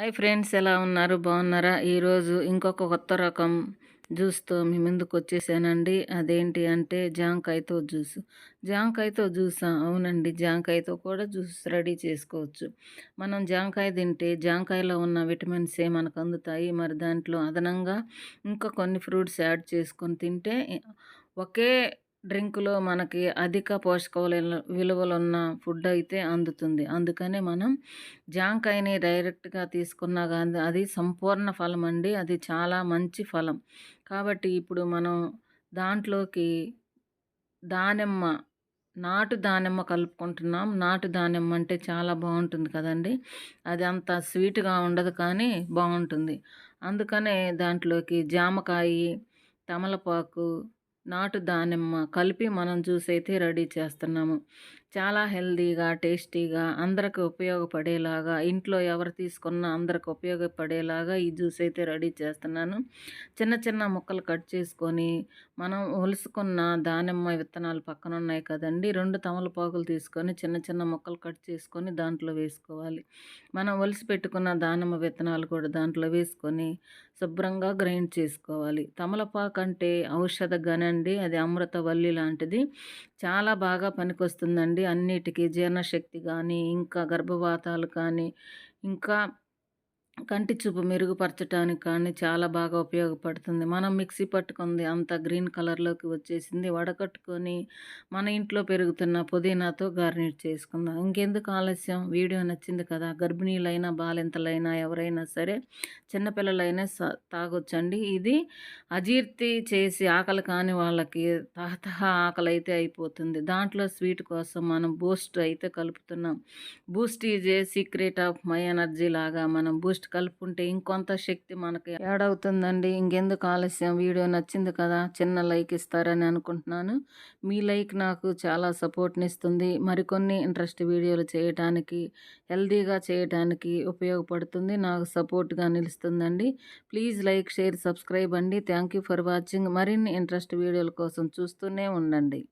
Hi friends ఎలా ఉన్నారు? బాగున్నారా? ఈరోజు ఇంకొక కొత్త రకం జ్యూస్తో మీ ముందుకు వచ్చేసానండి. అదేంటి అంటే జాంకాయతో జ్యూస్. జాంకాయతో జ్యూసా? అవునండి జాంకాయతో కూడా జ్యూస్ రెడీ చేసుకోవచ్చు. మనం జాంకాయ తింటే జాంకాయలో ఉన్న విటమిన్స్ ఏ మనకు అందుతాయి? మరి దాంట్లో అదనంగా ఇంకా కొన్ని ఫ్రూట్స్ యాడ్ చేసుకొని తింటే ఒకే డ్రింకులో మనకి అధిక పోషక విలువలున్న ఫుడ్ అయితే అందుతుంది. అందుకనే మనం జాంకాయని డైరెక్ట్గా తీసుకున్నా కానీ అది సంపూర్ణ ఫలం అండి. అది చాలా మంచి ఫలం. కాబట్టి ఇప్పుడు మనం దాంట్లోకి దానిమ్మ నాటు దానిమ్మ కలుపుకుంటున్నాం. నాటు దానిమ్మ అంటే చాలా బాగుంటుంది కదండి. అది అంత స్వీట్గా ఉండదు కానీ బాగుంటుంది. అందుకనే దాంట్లోకి జామకాయ తమలపాకు నాటు దానిమ్మ కలిపి మనం జ్యూస్ అయితే రెడీ చేస్తున్నాము. చాలా హెల్దీగా టేస్టీగా అందరికి ఉపయోగపడేలాగా ఇంట్లో ఎవరు తీసుకున్నా అందరికి ఉపయోగపడేలాగా ఈ జ్యూస్ అయితే రెడీ చేస్తున్నాను. చిన్న చిన్న ముక్కలు కట్ చేసుకొని మనం ఒలుసుకున్న దానిమ్మ విత్తనాలు పక్కన ఉన్నాయి కదండి రెండు తమలపాకులు తీసుకొని చిన్న చిన్న ముక్కలు కట్ చేసుకొని దాంట్లో వేసుకోవాలి. మనం ఒలిసి పెట్టుకున్న దానిమ్మ విత్తనాలు కూడా దాంట్లో వేసుకొని శుభ్రంగా గ్రైండ్ చేసుకోవాలి. తమలపాకు అంటే ఔషధ గనండి అది అమృతవల్లి లాంటిది. చాలా బాగా పనికొస్తుందండి. అన్నిటికీ జీర్ణశక్తి కానీ ఇంకా గర్భవాతాలు కానీ ఇంకా కంటి చూపు మెరుగుపరచడానికి కానీ చాలా బాగా ఉపయోగపడుతుంది. మనం మిక్సీ పట్టుకుంది అంత గ్రీన్ కలర్లోకి వచ్చేసింది వడకట్టుకొని మన ఇంట్లో పెరుగుతున్న పుదీనాతో గార్నిష్ చేసుకుందాం. ఇంకెందుకు ఆలస్యం? వీడియో నచ్చింది కదా? గర్భిణీలైనా బాలింతలైనా ఎవరైనా సరే చిన్నపిల్లలైనా తాగొచ్చండి. ఇది అజీర్తి చేసి ఆకలి కాని వాళ్ళకి తహతహ ఆకలి అయితే అయిపోతుంది. దాంట్లో స్వీట్ కోసం మనం బూస్ట్ అయితే కలుపుతున్నాం. Boost is a secret of my energy లాగా మనం బూస్ట్ కలుపుకుంటే ఇంకొంత శక్తి మనకి యాడ్ అవుతుందండి. ఇంకెందుకు ఆలస్యం? వీడియో నచ్చింది కదా? చిన్న లైక్ ఇస్తారని అనుకుంటున్నాను. మీ లైక్ నాకు చాలా సపోర్ట్ని ఇస్తుంది. మరికొన్ని ఇంట్రెస్ట్ వీడియోలు చేయటానికి హెల్దీగా చేయటానికి ఉపయోగపడుతుంది. నాకు సపోర్ట్గా నిలుస్తుందండి. ప్లీజ్ లైక్ షేర్ సబ్స్క్రైబ్ అండి. Thank you for watching. మరిన్ని ఇంట్రెస్ట్ వీడియోల కోసం చూస్తూనే ఉండండి.